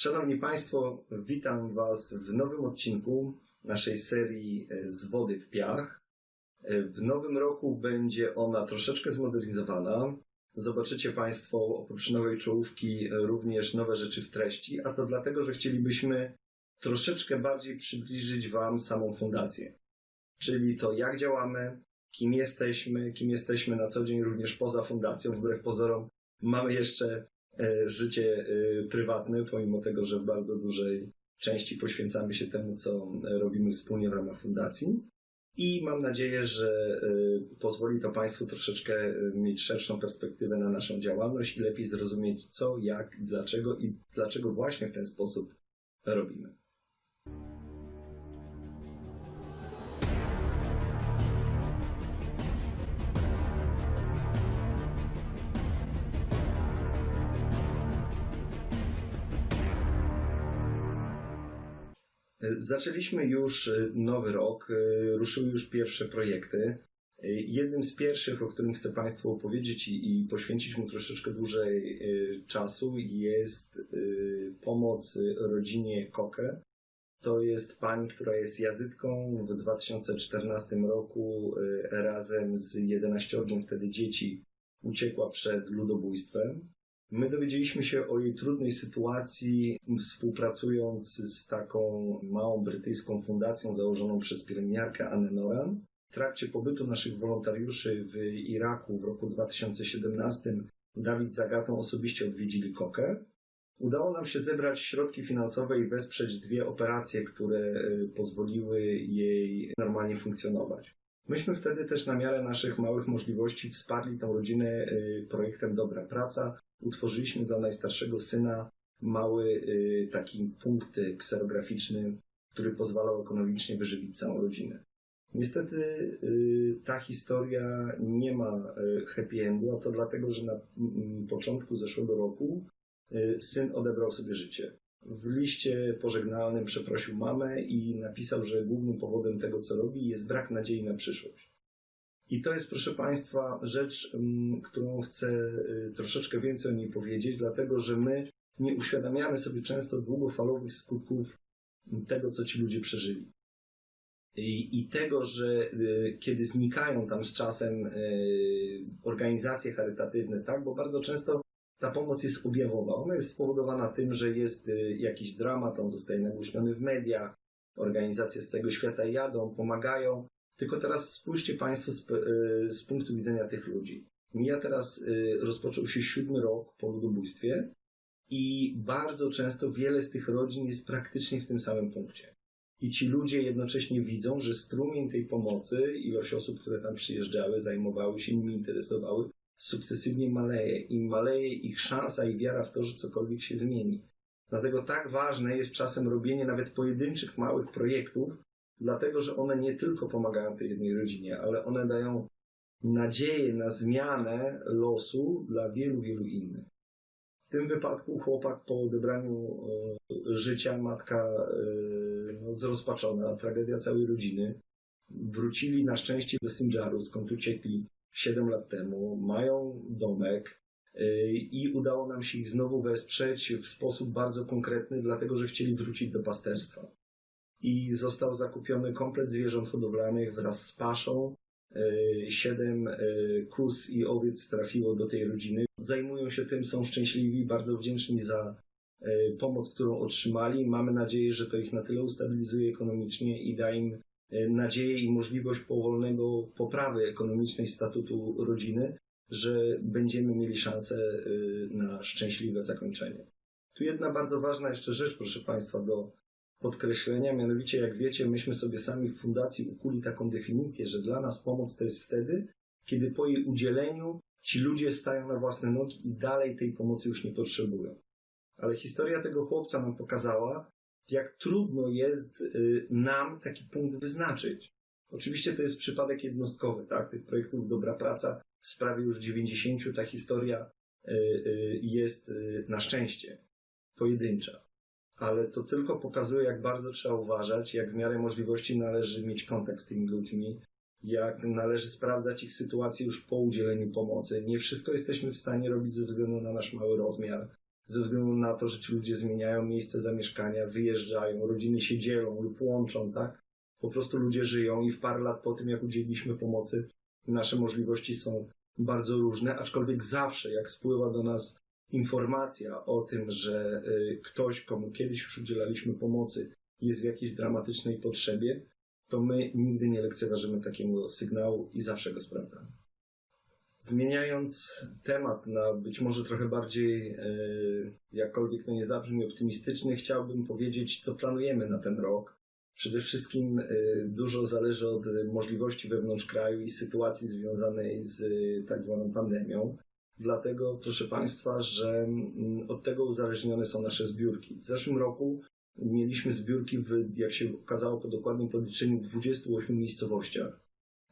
Szanowni Państwo, witam Was w nowym odcinku naszej serii e, Z wody w piach. E, W nowym roku będzie ona troszeczkę zmodernizowana. Zobaczycie Państwo oprócz nowej czołówki również nowe rzeczy w treści, a to dlatego, że chcielibyśmy troszeczkę bardziej przybliżyć Wam samą fundację. Czyli to, jak działamy, kim jesteśmy, kim jesteśmy na co dzień również poza fundacją, wbrew pozorom. Mamy jeszcze życie e, prywatne, pomimo tego, że w bardzo dużej części poświęcamy się temu, co e, robimy wspólnie w ramach fundacji. I mam nadzieję, że e, pozwoli to Państwu troszeczkę e, mieć szerszą perspektywę na naszą działalność i lepiej zrozumieć, co, jak, dlaczego i dlaczego właśnie w ten sposób robimy. Zaczęliśmy już y, nowy rok, y, ruszyły już pierwsze projekty. Y, Jednym z pierwszych, o którym chcę Państwu opowiedzieć i, poświęcić mu troszeczkę dłużej czasu, jest pomoc rodzinie Koke. To jest pani, która jest jazytką. W 2014 roku razem z 11 wtedy dzieci uciekła przed ludobójstwem. My dowiedzieliśmy się o jej trudnej sytuacji, współpracując z taką małą brytyjską fundacją założoną przez pielęgniarkę Annę Noran. W trakcie pobytu naszych wolontariuszy w Iraku w roku 2017 Dawid z Agatą osobiście odwiedzili Kokę. Udało nam się zebrać środki finansowe i wesprzeć dwie operacje, które y, pozwoliły jej normalnie funkcjonować. Myśmy wtedy też na miarę naszych małych możliwości wsparli tą rodzinę y, projektem Dobra Praca, utworzyliśmy dla najstarszego syna mały y, taki punkt kserograficzny, który pozwalał ekonomicznie wyżywić całą rodzinę. Niestety y, ta historia nie ma y, happy endu, a to dlatego, że na mm, początku zeszłego roku syn odebrał sobie życie. W liście pożegnalnym przeprosił mamę i napisał, że głównym powodem tego, co robi, jest brak nadziei na przyszłość. I to jest, proszę Państwa, rzecz, mm, którą chcę y, troszeczkę więcej o niej powiedzieć, dlatego że my nie uświadamiamy sobie często długofalowych skutków tego, co ci ludzie przeżyli. I, i tego, że y, kiedy znikają tam z czasem y, organizacje charytatywne, tak, bo bardzo często ta pomoc jest objawowa. Ona jest spowodowana tym, że jest jakiś dramat, on zostaje nagłośniony w mediach, organizacje z całego świata jadą, pomagają, tylko teraz spójrzcie Państwo z, y, z punktu widzenia tych ludzi. Mija teraz, y, rozpoczął się siódmy rok po ludobójstwie i bardzo często wiele z tych rodzin jest praktycznie w tym samym punkcie. I ci ludzie jednocześnie widzą, że strumień tej pomocy, ilość osób, które tam przyjeżdżały, zajmowały się, nimi interesowały, sukcesywnie maleje. I maleje ich szansa i wiara w to, że cokolwiek się zmieni. Dlatego tak ważne jest czasem robienie nawet pojedynczych małych projektów, dlatego że one nie tylko pomagają tej jednej rodzinie, ale one dają nadzieję na zmianę losu dla wielu, wielu innych. W tym wypadku chłopak po odebraniu e, życia, matka e, no, zrozpaczona, tragedia całej rodziny, wrócili na szczęście do Sinjaru, skąd uciekli 7 lat temu, mają domek e, i udało nam się ich znowu wesprzeć w sposób bardzo konkretny, dlatego że chcieli wrócić do pasterstwa i został zakupiony komplet zwierząt hodowlanych wraz z paszą. E, Siedem e, kóz i owiec trafiło do tej rodziny. Zajmują się tym, są szczęśliwi, bardzo wdzięczni za e, pomoc, którą otrzymali. Mamy nadzieję, że to ich na tyle ustabilizuje ekonomicznie i da im nadzieję i możliwość powolnego poprawy ekonomicznej statutu rodziny, że będziemy mieli szansę na szczęśliwe zakończenie. Tu jedna bardzo ważna jeszcze rzecz, proszę Państwa, do podkreślenia, mianowicie jak wiecie, myśmy sobie sami w fundacji ukuli taką definicję, że dla nas pomoc to jest wtedy, kiedy po jej udzieleniu ci ludzie stają na własne nogi i dalej tej pomocy już nie potrzebują. Ale historia tego chłopca nam pokazała, jak trudno jest y, nam taki punkt wyznaczyć. Oczywiście to jest przypadek jednostkowy, tak? Tych projektów Dobra Praca w sprawie już 90 ta historia y, y, jest na szczęście pojedyncza ale to tylko pokazuje, jak bardzo trzeba uważać, jak w miarę możliwości należy mieć kontakt z tymi ludźmi, jak należy sprawdzać ich sytuację już po udzieleniu pomocy. Nie wszystko jesteśmy w stanie robić ze względu na nasz mały rozmiar, ze względu na to, że ci ludzie zmieniają miejsce zamieszkania, wyjeżdżają, rodziny się dzielą lub łączą, tak? Po prostu ludzie żyją i w parę lat po tym, jak udzieliliśmy pomocy, nasze możliwości są bardzo różne, aczkolwiek zawsze, jak spływa do nas informacja o tym, że y, ktoś, komu kiedyś już udzielaliśmy pomocy, jest w jakiejś dramatycznej potrzebie, to my nigdy nie lekceważymy takiego sygnału i zawsze go sprawdzamy. Zmieniając temat na być może trochę bardziej, y, jakkolwiek to nie zabrzmi, optymistyczny, chciałbym powiedzieć, co planujemy na ten rok. Przede wszystkim y, dużo zależy od możliwości wewnątrz kraju i sytuacji związanej z tak zwaną pandemią. Dlatego, proszę Państwa, że mm, od tego uzależnione są nasze zbiórki. W zeszłym roku mieliśmy zbiórki w, jak się okazało po dokładnym podliczeniu, 28 miejscowościach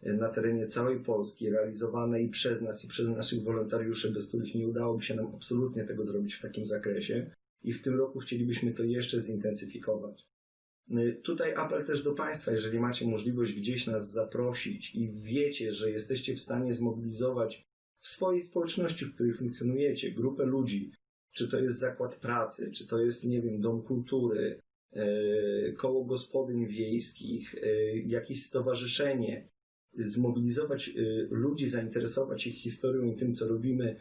y, na terenie całej Polski, realizowane i przez nas, i przez naszych wolontariuszy, bez których nie udałoby się nam absolutnie tego zrobić w takim zakresie. I w tym roku chcielibyśmy to jeszcze zintensyfikować. Y, Tutaj apel też do Państwa, jeżeli macie możliwość gdzieś nas zaprosić i wiecie, że jesteście w stanie zmobilizować w swojej społeczności, w której funkcjonujecie, grupę ludzi, czy to jest zakład pracy, czy to jest, nie wiem, dom kultury, e, koło gospodyń wiejskich, e, jakieś stowarzyszenie, zmobilizować e, ludzi, zainteresować ich historią i tym, co robimy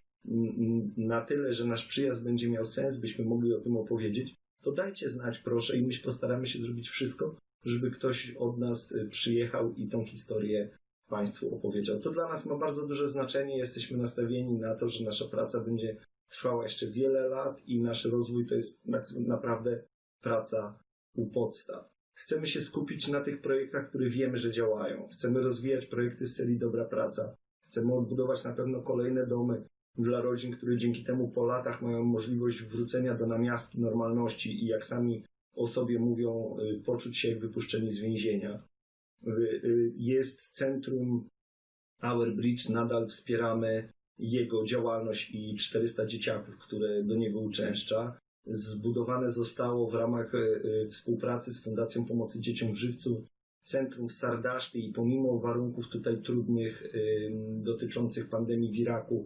na tyle, że nasz przyjazd będzie miał sens, byśmy mogli o tym opowiedzieć, to dajcie znać proszę i my postaramy się zrobić wszystko, żeby ktoś od nas przyjechał i tą historię Państwu opowiedział. To dla nas ma bardzo duże znaczenie. Jesteśmy nastawieni na to, że nasza praca będzie trwała jeszcze wiele lat i nasz rozwój to jest naprawdę praca u podstaw. Chcemy się skupić na tych projektach, które wiemy, że działają. Chcemy rozwijać projekty z serii Dobra Praca. Chcemy odbudować na pewno kolejne domy dla rodzin, które dzięki temu po latach mają możliwość wrócenia do namiastki normalności i jak sami o sobie mówią, y, poczuć się jak wypuszczeni z więzienia. Y, y, Jest centrum Our Bridge, nadal wspieramy jego działalność i 400 dzieciaków, które do niego uczęszcza. Zbudowane zostało w ramach współpracy z Fundacją Pomocy Dzieciom w Żywcu centrum w Sardaszty i pomimo warunków tutaj trudnych dotyczących pandemii w Iraku,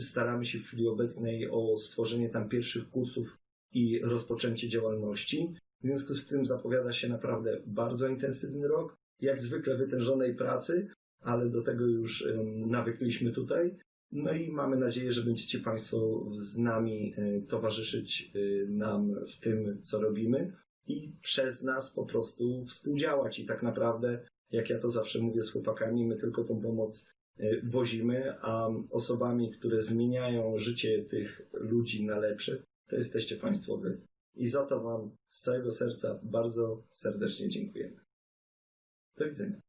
staramy się w chwili obecnej o stworzenie tam pierwszych kursów i rozpoczęcie działalności. W związku z tym zapowiada się naprawdę bardzo intensywny rok, jak zwykle wytężonej pracy, ale do tego już nawykliśmy tutaj. No i mamy nadzieję, że będziecie Państwo z nami e, towarzyszyć e, nam w tym, co robimy i przez nas po prostu współdziałać. I tak naprawdę, jak ja to zawsze mówię z chłopakami, my tylko tą pomoc e, wozimy, a osobami, które zmieniają życie tych ludzi na lepsze, to jesteście Państwo Wy. I za to Wam z całego serca bardzo serdecznie dziękujemy. Do widzenia.